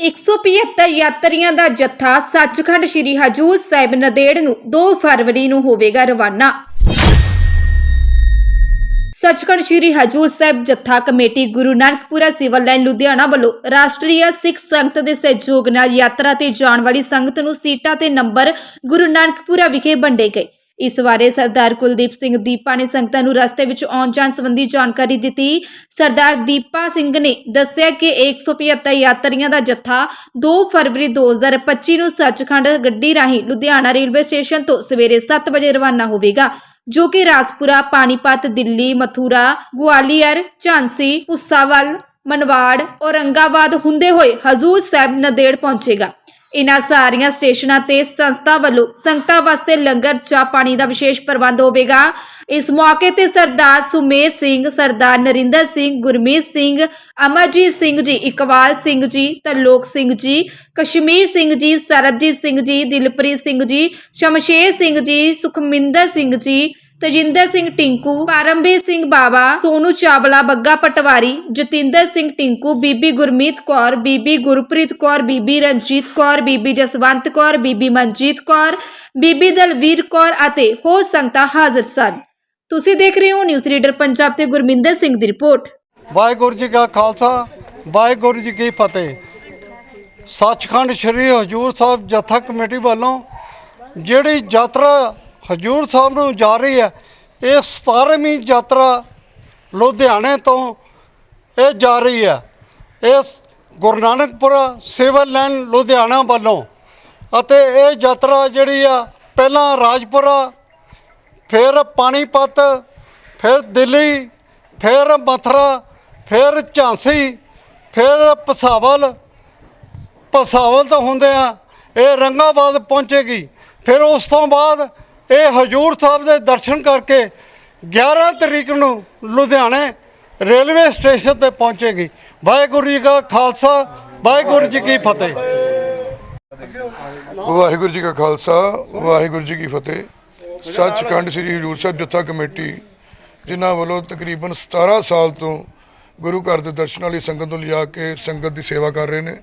175 ਯਾਤਰੀਆਂ ਦਾ ਜੱਥਾ ਸੱਚਖੰਡ ਸ੍ਰੀ ਹਜੂਰ ਸਾਹਿਬ ਨਦੇੜ ਨੂੰ 2 ਫਰਵਰੀ ਨੂੰ ਹੋਵੇਗਾ ਰਵਾਨਾ। ਸੱਚਖੰਡ ਸ੍ਰੀ ਹਜੂਰ ਸਾਹਿਬ ਜੱਥਾ committee Guru Nanakpura civil line Ludhiana ਵੱਲੋਂ ਰਾਸ਼ਟਰੀ ਸਿੱਖ ਸੰਗਤ ਦੇ ਸਹਿਯੋਗ ਨਾਲ ਯਾਤਰਾ ਤੇ ਜਾਣ ਵਾਲੀ ਸੰਗਤ ਨੂੰ ਸੀਟਾਂ ਤੇ ਨੰਬਰ ਗੁਰੂ ਨਾਨਕਪੁਰਾ ਵਿਖੇ ਵੰਡੇ ਗਏ। ਇਸ ਬਾਰੇ ਸਰਦਾਰ ਕੁਲਦੀਪ ਸਿੰਘ ਦੀਪਾ ਨੇ ਸੰਗਤਾਂ ਨੂੰ ਰਸਤੇ ਵਿੱਚ ਆਉਣ ਜਾਣ ਸੰਬੰਧੀ ਜਾਣਕਾਰੀ ਦਿੱਤੀ। ਸਰਦਾਰ ਦੀਪਾ ਸਿੰਘ ਨੇ ਦੱਸਿਆ ਕਿ 175 ਯਾਤਰੀਆਂ ਦਾ ਜੱਥਾ 2 ਫਰਵਰੀ 2025 ਨੂੰ ਸੱਚਖੰਡ ਗੱਡੀ ਰਾਹੀਂ ਲੁਧਿਆਣਾ ਰੇਲਵੇ ਸਟੇਸ਼ਨ ਤੋਂ ਸਵੇਰੇ 7 ਵਜੇ ਰਵਾਨਾ ਹੋਵੇਗਾ, ਜੋ ਕਿ ਰਾਜਪੁਰਾ ਪਾਣੀਪਤ, ਦਿੱਲੀ, ਮਥੁਰਾ, ਗਵਾਲੀਅਰ, ਝਾਂਸੀ ਪੁੱਸਾਵਲ ਮਨਵਾੜ, ਔਰੰਗਾਬਾਦ ਹੁੰਦੇ ਹੋਏ ਹਜ਼ੂਰ ਸਾਹਿਬ ਨਦੇੜ ਪਹੁੰਚੇਗਾ। ਇਨ੍ਹਾਂ ਸਾਰੀਆਂ ਸਟੇਸ਼ਨਾਂ ਤੇ ਸੰਸਥਾ ਵੱਲੋਂ ਸੰਗਤਾਂ ਵਾਸਤੇ ਲੰਗਰ, ਚਾਹ ਪਾਣੀ ਦਾ ਵਿਸ਼ੇਸ਼ ਪ੍ਰਬੰਧ ਹੋਵੇਗਾ। ਇਸ ਮੌਕੇ ਤੇ ਸਰਦਾਰ ਸੁਮੇਰ ਸਿੰਘ, ਸਰਦਾਰ ਨਰਿੰਦਰ ਸਿੰਘ, ਗੁਰਮੀਤ ਸਿੰਘ, ਅਮਰਜੀਤ ਸਿੰਘ ਜੀ, ਇਕਬਾਲ ਸਿੰਘ ਜੀ ਤਰਲੋਕ ਸਿੰਘ ਜੀ, ਕਸ਼ਮੀਰ ਸਿੰਘ ਜੀ, ਸਰਬਜੀਤ ਸਿੰਘ ਜੀ, ਦਿਲਪ੍ਰੀਤ ਸਿੰਘ ਜੀ, ਸ਼ਮਸ਼ੇਰ ਸਿੰਘ ਜੀ, ਸੁਖਮਿੰਦਰ ਸਿੰਘ ਜੀ ਤਜਿੰਦਰ ਸਿੰਘ ਟਿੰਕੂ, ਪਰਮਵੀਰ ਸਿੰਘ ਬਾਵਾ, ਸੋਨੂ ਚਾਵਲਾ, ਬੱਗਾ ਪਟਵਾਰੀ, ਜਤਿੰਦਰ ਸਿੰਘ ਟਿੰਕੂ, ਬੀਬੀ ਗੁਰਮੀਤ ਕੌਰ, ਬੀਬੀ ਗੁਰਪ੍ਰੀਤ ਕੌਰ, ਬੀਬੀ ਰਣਜੀਤ ਕੌਰ, ਬੀਬੀ ਜਸਵੰਤ ਕੌਰ, ਬੀਬੀ ਮਨਜੀਤ ਕੌਰ, ਬੀਬੀ ਦਲਵੀਰ ਕੌਰ ਅਤੇ ਹੋਰ ਸੰਗਤਾਂ ਹਾਜ਼ਰ ਸਨ। ਤੁਸੀਂ ਦੇਖ ਰਹੇ ਹੋ ਨਿਊਜ਼ ਰੀਡਰ ਪੰਜਾਬ ਤੇ ਗੁਰਮਿੰਦਰ ਸਿੰਘ ਦੀ ਰਿਪੋਰਟ। ਵਾਹਿਗੁਰੂ ਜੀ ਕਾ ਖਾਲਸਾ, ਵਾਹਿਗੁਰੂ ਜੀ ਕੀ ਫਤਿਹ। ਸੱਚਖੰਡ ਸ੍ਰੀ ਹਜੂਰ ਸਾਹਿਬ ਜਥਾ ਕਮੇਟੀ ਵੱਲੋਂ ਜਿਹੜੀ ਯਾਤਰਾ ਹਜੂਰ ਸਾਹਿਬ ਨੂੰ ਜਾ ਰਹੀ ਹੈ। ਇਹ 17ਵੀਂ ਯਾਤਰਾ ਲੁਧਿਆਣੇ ਤੋਂ ਇਹ ਜਾ ਰਹੀ ਹੈ। ਇਹ ਗੁਰੂ ਨਾਨਕਪੁਰਾ ਸਿਵਲ ਲਾਈਨ ਲੁਧਿਆਣਾ ਵੱਲੋਂ ਅਤੇ ਇਹ ਯਾਤਰਾ ਜਿਹੜੀ ਆ ਪਹਿਲਾਂ ਰਾਜਪੁਰਾ, ਫਿਰ ਪਾਣੀਪਤ, ਫਿਰ ਦਿੱਲੀ, ਫਿਰ ਮਥੁਰਾ, ਫਿਰ ਝਾਂਸੀ, ਫਿਰ ਪਸਾਵਲ। ਪਸਾਵਲ ਤੋਂ ਹੁੰਦੇ ਆ, ਇਹ ਰੰਗਾਬਾਦ ਪਹੁੰਚੇਗੀ। ਫਿਰ ਉਸ ਤੋਂ ਬਾਅਦ ਇਹ ਹਜੂਰ ਸਾਹਿਬ ਦੇ ਦਰਸ਼ਨ ਕਰਕੇ 11 ਤਰੀਕ ਨੂੰ ਲੁਧਿਆਣੇ ਰੇਲਵੇ ਸਟੇਸ਼ਨ ਤੇ ਪਹੁੰਚੇਗੀ। ਵਾਹਿਗੁਰੂ ਜੀ ਕਾ ਖਾਲਸਾ, ਵਾਹਿਗੁਰੂ ਜੀ ਕੀ ਫਤਿਹ। ਵਾਹਿਗੁਰੂ ਜੀ ਕਾ ਖਾਲਸਾ, ਵਾਹਿਗੁਰੂ ਜੀ ਕੀ ਫਤਿਹ। ਸੱਚਖੰਡ ਸ੍ਰੀ ਹਜੂਰ ਸਾਹਿਬ ਜਥਾ ਕਮੇਟੀ, ਜਿਨ੍ਹਾਂ ਵੱਲੋਂ ਤਕਰੀਬਨ 17 ਸਾਲ ਤੋਂ ਗੁਰੂ ਘਰ ਦੇ ਦਰਸ਼ਨਾਂ ਲਈ ਸੰਗਤ ਨੂੰ ਲਿਜਾ ਕੇ ਸੰਗਤ ਦੀ ਸੇਵਾ ਕਰ ਰਹੇ ਨੇ।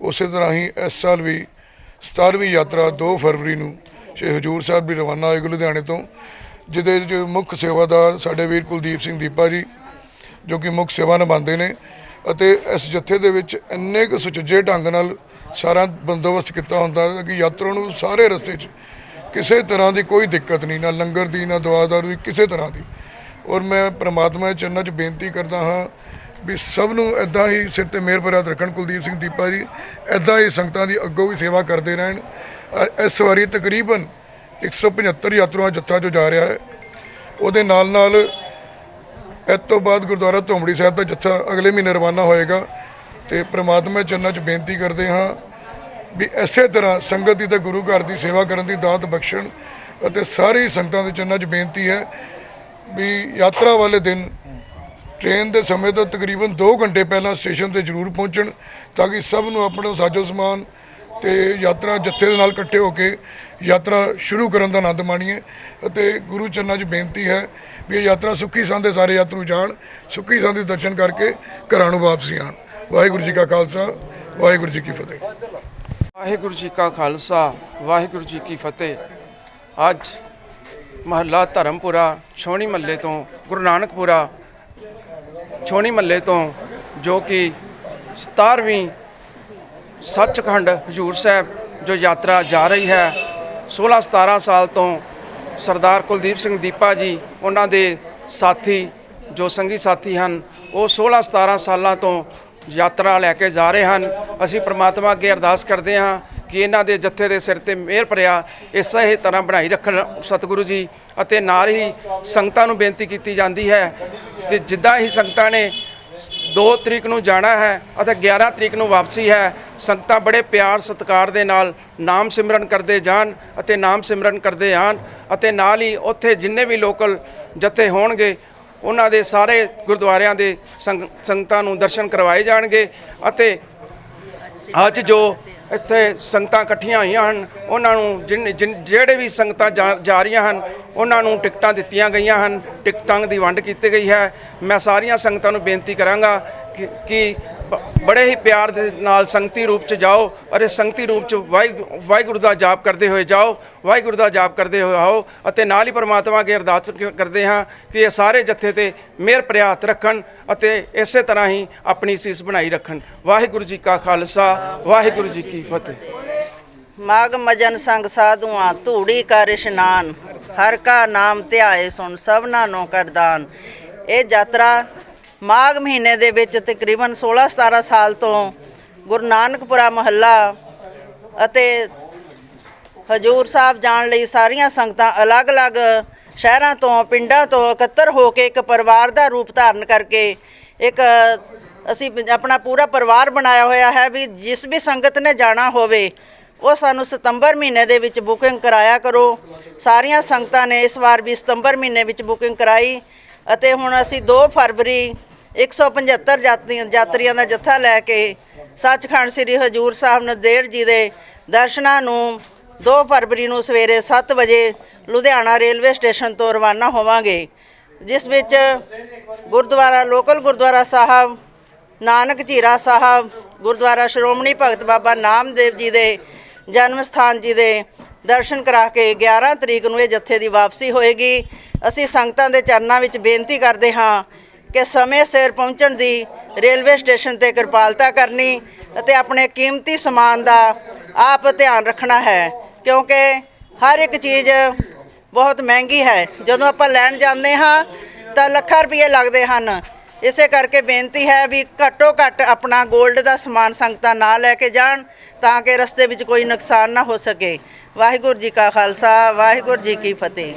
ਉਸੇ ਤਰ੍ਹਾਂ ਹੀ ਇਸ ਸਾਲ ਵੀ 17ਵੀਂ ਯਾਤਰਾ 2 ਫਰਵਰੀ ਨੂੰ ਸ਼੍ਰੀ ਹਜੂਰ ਸਾਹਿਬ ਵੀ ਰਵਾਨਾ ਹੋਏਗਾ ਲੁਧਿਆਣੇ ਤੋਂ, ਜਿਹਦੇ ਵਿੱਚ ਮੁੱਖ ਸੇਵਾਦਾਰ ਸਾਡੇ ਵੀਰ ਕੁਲਦੀਪ ਸਿੰਘ ਦੀਪਾ ਜੀ, ਜੋ ਕਿ ਮੁੱਖ ਸੇਵਾ ਨਿਭਾਉਂਦੇ ਨੇ ਅਤੇ ਇਸ ਜੱਥੇ ਦੇ ਵਿੱਚ ਇੰਨੇ ਕੁ ਸੁਚੱਜੇ ਢੰਗ ਨਾਲ ਸਾਰਾ ਬੰਦੋਬਸਤ ਕੀਤਾ ਹੁੰਦਾ ਕਿ ਯਾਤਰਾ ਨੂੰ ਸਾਰੇ ਰਸਤੇ 'ਚ ਕਿਸੇ ਤਰ੍ਹਾਂ ਦੀ ਕੋਈ ਦਿੱਕਤ ਨਹੀਂ, ਨਾ ਲੰਗਰ ਦੀ, ਨਾ ਦਵਾਦਾਰ ਦੀ, ਕਿਸੇ ਤਰ੍ਹਾਂ ਦੀ। ਔਰ ਮੈਂ ਪ੍ਰਮਾਤਮਾ ਦੇ ਚਰਨਾਂ 'ਚ ਬੇਨਤੀ ਕਰਦਾ ਹਾਂ ਵੀ ਸਭ ਨੂੰ ਐਦਾਂ ਹੀ ਸਿਰ ਤੇ ਮਿਹਰ ਭਰਿਆ ਰੱਖਣ ਕੁਲਦੀਪ ਸਿੰਘ ਦੀਪਾ ਜੀ ਐਦਾਂ ਹੀ ਸੰਗਤਾਂ ਦੀ ਅੱਗੋਂ ਵੀ ਸੇਵਾ ਕਰਦੇ ਰਹਿਣ। ਇਸ ਵਾਰੀ ਤਕਰੀਬਨ 175 ਯਾਤਰੂਆਂ ਦਾ ਜੱਥਾ ਜੋ ਜਾ ਰਿਹਾ ਹੈ। ਉਹਦੇ ਨਾਲ ਨਾਲ ਇਸ ਤੋਂ ਬਾਅਦ ਗੁਰਦੁਆਰਾ ਧੋਮੜੀ ਸਾਹਿਬ ਦਾ ਜੱਥਾ ਅਗਲੇ ਮਹੀਨੇ ਰਵਾਨਾ ਹੋਏਗਾ ਤੇ ਪ੍ਰਮਾਤਮਾ ਦੇ ਚਰਨਾਂ 'ਚ ਬੇਨਤੀ ਕਰਦੇ ਹਾਂ ਵੀ ਇਸੇ ਤਰ੍ਹਾਂ ਸੰਗਤ ਦੀ ਤੇ ਗੁਰੂ ਘਰ ਦੀ ਸੇਵਾ ਕਰਨ ਦੀ ਦਾਤ ਬਖਸ਼ਣ ਅਤੇ ਸਾਰੀ ਸੰਗਤਾਂ ਦੇ ਚਰਨਾਂ 'ਚ ਬੇਨਤੀ ਹੈ ਵੀ ਯਾਤਰਾ ਵਾਲੇ ਦਿਨ ਟ੍ਰੇਨ ਦੇ ਸਮੇਂ ਤੋਂ ਤਕਰੀਬਨ 2 ਘੰਟੇ ਪਹਿਲਾਂ ਸਟੇਸ਼ਨ ਤੇ ਜ਼ਰੂਰ ਪਹੁੰਚਣ ਤਾਂ ਕਿ ਸਭ ਨੂੰ ਆਪਣਾ ਸਾਜੋ ਸਮਾਨ ਤੇ ਯਾਤਰਾ ਜੱਥੇ ਦੇ ਨਾਲ ਇਕੱਠੇ ਹੋ ਕੇ ਯਾਤਰਾ ਸ਼ੁਰੂ ਕਰਨ ਦਾ ਆਨੰਦ ਮਾਣੀਏ। ਅਤੇ ਗੁਰੂ ਚਰਨਾਂ 'ਚ ਬੇਨਤੀ ਹੈ ਵੀ ਇਹ ਯਾਤਰਾ ਸੁੱਖੀ ਸੰਦੇ ਸਾਰੇ ਯਾਤਰੂ ਜਾਣ, ਸੁੱਖੀ ਸੰਦੇ ਦਰਸ਼ਨ ਕਰਕੇ ਘਰਾਂ ਨੂੰ ਵਾਪਸੀ ਆਣ। ਵਾਹਿਗੁਰੂ ਜੀ ਕਾ ਖਾਲਸਾ, ਵਾਹਿਗੁਰੂ ਜੀ ਕੀ ਫਤਿਹ। ਵਾਹਿਗੁਰੂ ਜੀ ਕਾ ਖਾਲਸਾ, ਵਾਹਿਗੁਰੂ ਜੀ ਕੀ ਫਤਿਹ। ਅੱਜ ਮਹੱਲਾ ਧਰਮਪੁਰਾ ਛੋਣੀ ਮੱਲੇ ਤੋਂ ਗੁਰੂ ਨਾਨਕਪੁਰਾ ਛੋਣੀ ਮੱਲੇ ਤੋਂ ਜੋ ਕਿ 17ਵੀਂ ਸੱਚਖੰਡ ਹਜੂਰ ਸਾਹਿਬ ਜੋ ਯਾਤਰਾ ਜਾ ਰਹੀ ਹੈ 16 17 ਸਾਲ ਤੋਂ ਸਰਦਾਰ ਕੁਲਦੀਪ ਸਿੰਘ ਦੀਪਾ ਜੀ, ਉਹਨਾਂ ਦੇ ਸਾਥੀ, ਜੋ ਸੰਗੀ ਸਾਥੀ ਹਨ, ਉਹ 16 17 ਸਾਲਾਂ ਤੋਂ ਯਾਤਰਾ ਲੈ ਕੇ ਜਾ ਰਹੇ ਹਨ। ਅਸੀਂ ਪ੍ਰਮਾਤਮਾ ਅੱਗੇ ਅਰਦਾਸ ਕਰਦੇ ਹਾਂ ਕਿ ਇਹਨਾਂ ਦੇ ਜੱਥੇ ਦੇ ਸਿਰ ਤੇ ਮਿਹਰ ਭਰਿਆ, ਇਸੇ ਹੀ ਤਰ੍ਹਾਂ ਬਣਾਈ ਰੱਖਣ ਸਤਿਗੁਰੂ ਜੀ ਅਤੇ ਨਾਲ ਹੀ ਸੰਗਤਾਂ ਨੂੰ ਬੇਨਤੀ ਕੀਤੀ ਜਾਂਦੀ ਹੈ ਤੇ ਜਿੱਦਾਂ ਹੀ ਸੰਗਤਾਂ ਨੇ 2 ਤਰੀਕ ਨੂੰ ਜਾਣਾ ਹੈ ਅਤੇ 11 ਤਰੀਕ ਨੂੰ ਵਾਪਸੀ ਹੈ, ਸੰਗਤਾਂ ਬੜੇ ਪਿਆਰ ਸਤਿਕਾਰ ਦੇ ਨਾਲ ਨਾਮ ਸਿਮਰਨ ਕਰਦੇ ਜਾਣ ਅਤੇ ਨਾਮ ਸਿਮਰਨ ਕਰਦੇ ਆਣ ਅਤੇ ਨਾਲ ਹੀ ਉੱਥੇ ਜਿੰਨੇ ਵੀ ਲੋਕਲ ਜਥੇ ਹੋਣਗੇ, ਉਹਨਾਂ ਦੇ ਸਾਰੇ ਗੁਰਦੁਆਰਿਆਂ ਦੇ ਸੰਗ- ਸੰਗਤਾਂ ਨੂੰ ਦਰਸ਼ਨ ਕਰਵਾਏ ਜਾਣਗੇ ਅਤੇ ਅੱਜ ਜੋ ਇੱਥੇ ਸੰਗਤਾਂ ਇਕੱਠੀਆਂ ਹੋਈਆਂ ਹਨ, ਉਹਨਾਂ ਨੂੰ ਜਿਨ, ਜਿਨ- ਜਿਹੜੇ ਵੀ ਸੰਗਤਾਂ ਜਾ ਜਾ ਰਹੀਆਂ ਹਨ, ਉਹਨਾਂ ਨੂੰ ਟਿਕਟਾਂ ਦਿੱਤੀਆਂ ਗਈਆਂ ਹਨ, ਟਿਕਟਾਂ ਦੀ ਵੰਡ ਕੀਤੀ ਗਈ ਹੈ। ਮੈਂ ਸਾਰੀਆਂ ਸੰਗਤਾਂ ਨੂੰ ਬੇਨਤੀ ਕਰਾਂਗਾ ਕਿ- ਬੜੇ ਹੀ ਪਿਆਰ ਦੇ ਨਾਲ ਸੰਗਤੀ ਰੂਪ ਚ ਜਾਓ ਔਰ ਇਸ ਸੰਗਤੀ ਰੂਪ ਚ ਵਾਹਿਗੁਰੂ ਵਾਹਿਗੁਰੂ ਦਾ ਜਾਪ ਕਰਦੇ ਹੋਏ ਜਾਓ, ਵਾਹਿਗੁਰੂ ਦਾ ਜਾਪ ਕਰਦੇ ਹੋਏ ਆਓ ਅਤੇ ਨਾਲ ਹੀ ਪਰਮਾਤਮਾ ਅੱਗੇ ਅਰਦਾਸ ਕਰਦੇ ਹਾਂ ਕਿ ਇਹ ਸਾਰੇ ਜੱਥੇ ਤੇ ਮਿਹਰ ਭਰਿਆ ਰੱਖਣ ਅਤੇ ਇਸੇ ਤਰ੍ਹਾਂ ਹੀ ਆਪਣੀ ਸੀਸ ਬਣਾਈ ਰੱਖਣ। ਵਾਹਿਗੁਰੂ ਜੀ ਕਾ ਖਾਲਸਾ, ਵਾਹਿਗੁਰੂ ਜੀ ਕੀ ਫਤਿਹ। ਮਾਗ ਮਜਨ ਸੰਗ ਸਾਧੂਆਂ, ਧੂੜੀ ਕਰ ਇਸ਼ਨਾਨ, ਹਰ ਕਾ ਨਾਮ ਧਿਆਏ ਸੁਣ ਸਭਨਾ ਨੂੰ ਕਰਦਾਨ। ਇਹ ਯਾਤਰਾ ਮਾਘ ਮਹੀਨੇ ਦੇ ਵਿੱਚ ਤਕਰੀਬਨ 16 17 ਸਾਲ ਤੋਂ ਗੁਰੂ ਨਾਨਕਪੁਰਾ ਮਹੱਲਾ ਅਤੇ ਹਜੂਰ ਸਾਹਿਬ ਜਾਣ ਲਈ ਸਾਰੀਆਂ ਸੰਗਤਾਂ ਅਲੱਗ-ਅਲੱਗ ਸ਼ਹਿਰਾਂ ਤੋਂ, ਪਿੰਡਾਂ ਤੋਂ ਇਕੱਤਰ ਹੋ ਕੇ ਇੱਕ ਪਰਿਵਾਰ ਦਾ ਰੂਪ ਧਾਰਨ ਕਰਕੇ ਇੱਕ, ਅਸੀਂ ਆਪਣਾ ਪੂਰਾ ਪਰਿਵਾਰ ਬਣਾਇਆ ਹੋਇਆ ਹੈ ਵੀ ਜਿਸ ਵੀ ਸੰਗਤ ਨੇ ਜਾਣਾ ਹੋਵੇ, ਉਹ ਸਾਨੂੰ ਸਤੰਬਰ ਮਹੀਨੇ ਦੇ ਵਿੱਚ ਬੁਕਿੰਗ ਕਰਾਇਆ ਕਰੋ। ਸਾਰੀਆਂ ਸੰਗਤਾਂ ਨੇ ਇਸ ਵਾਰ ਵੀ ਸਤੰਬਰ ਮਹੀਨੇ ਵਿੱਚ ਬੁਕਿੰਗ ਕਰਾਈ ਅਤੇ ਹੁਣ ਅਸੀਂ 2 ਫਰਵਰੀ 175 ਯਾਤਰੀਆਂ ਯਾਤਰੀਆਂ ਦਾ ਜੱਥਾ ਲੈ ਕੇ ਸੱਚਖੰਡ ਸ੍ਰੀ ਹਜੂਰ ਸਾਹਿਬ ਨੰਦੇੜ ਜੀ ਦੇ ਦਰਸ਼ਨਾਂ ਨੂੰ 2 ਫਰਵਰੀ ਨੂੰ ਸਵੇਰੇ 7 ਵਜੇ ਲੁਧਿਆਣਾ ਰੇਲਵੇ ਸਟੇਸ਼ਨ ਤੋਂ ਰਵਾਨਾ ਹੋਵਾਂਗੇ, ਜਿਸ ਵਿੱਚ ਗੁਰਦੁਆਰਾ, ਲੋਕਲ ਗੁਰਦੁਆਰਾ ਸਾਹਿਬ, ਨਾਨਕ ਝੀਰਾ ਸਾਹਿਬ, ਗੁਰਦੁਆਰਾ ਸ਼੍ਰੋਮਣੀ ਭਗਤ ਬਾਬਾ ਨਾਮਦੇਵ ਜੀ ਦੇ ਜਨਮ ਸਥਾਨ ਜੀ ਦੇ ਦਰਸ਼ਨ ਕਰਾ ਕੇ 11 ਤਰੀਕ ਨੂੰ ਇਹ ਜੱਥੇ ਦੀ ਵਾਪਸੀ ਹੋਏਗੀ। ਅਸੀਂ ਸੰਗਤਾਂ ਦੇ ਚਰਨਾਂ ਵਿੱਚ ਬੇਨਤੀ ਕਰਦੇ ਹਾਂ ਕਿ ਸਮੇਂ ਸਿਰ ਪਹੁੰਚਣ ਦੀ ਰੇਲਵੇ ਸਟੇਸ਼ਨ ਤੇ ਕਿਰਪਾਲਤਾ ਕਰਨੀ ਅਤੇ ਆਪਣੇ ਕੀਮਤੀ ਸਮਾਨ ਦਾ ਆਪ ਧਿਆਨ ਰੱਖਣਾ ਹੈ, ਕਿਉਂਕਿ ਹਰ ਇੱਕ ਚੀਜ਼ ਬਹੁਤ ਮਹਿੰਗੀ ਹੈ। ਜਦੋਂ ਆਪਾਂ ਲੈਣ ਜਾਂਦੇ ਹਾਂ, ਤਾਂ ਲੱਖਾਂ ਰੁਪਏ ਲੱਗਦੇ ਹਨ। ਇਸੇ ਕਰਕੇ ਬੇਨਤੀ ਹੈ ਵੀ ਘੱਟੋ ਘੱਟ ਆਪਣਾ 골ਡ ਦਾ ਸਮਾਨ ਸੰਗਤਾਂ ਨਾ ਲੈ ਕੇ ਜਾਣ, ਤਾਂ ਕਿ ਰਸਤੇ ਵਿੱਚ ਕੋਈ ਨੁਕਸਾਨ ਨਾ ਹੋ ਸਕੇ। ਵਾਹਿਗੁਰੂ ਜੀ ਕਾ ਖਾਲਸਾ, ਵਾਹਿਗੁਰੂ ਜੀ ਕੀ ਫਤਿਹ।